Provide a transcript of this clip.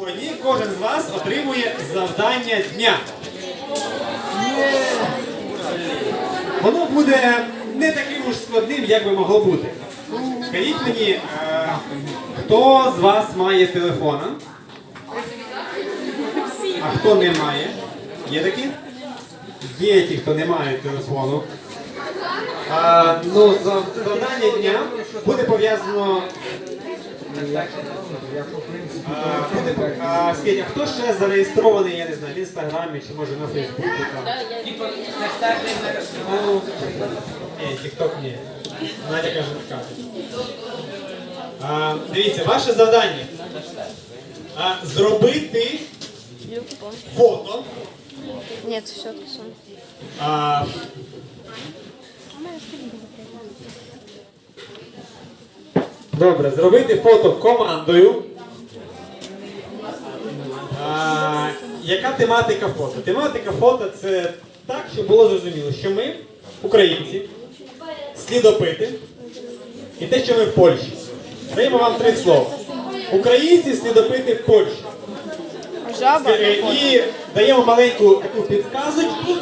Сьогодні кожен з вас отримує завдання дня. Воно буде не таким уж складним, як би могло бути. Скажіть мені, е, хто з вас має телефона? А хто не має? Є такі? Є ті, хто не має телефону. А, ну, завдання дня буде пов'язано а хто ще зареєстрований, я не знаю, в інстаграмі чи може на Фейсбуці там? Ні, тікток ні. Надя каже, не. А, дивіться, ваше завдання. А, зробити фото. Нет, все рисуем. Добре, зробити фото командою. А, яка тематика фото? Тематика фото це так, щоб було зрозуміло, що ми, українці, слідопити, і те, що ми в Польщі. Даємо вам три слова. Українці слідопити в Польщі. Е, І даємо маленьку таку підказочку.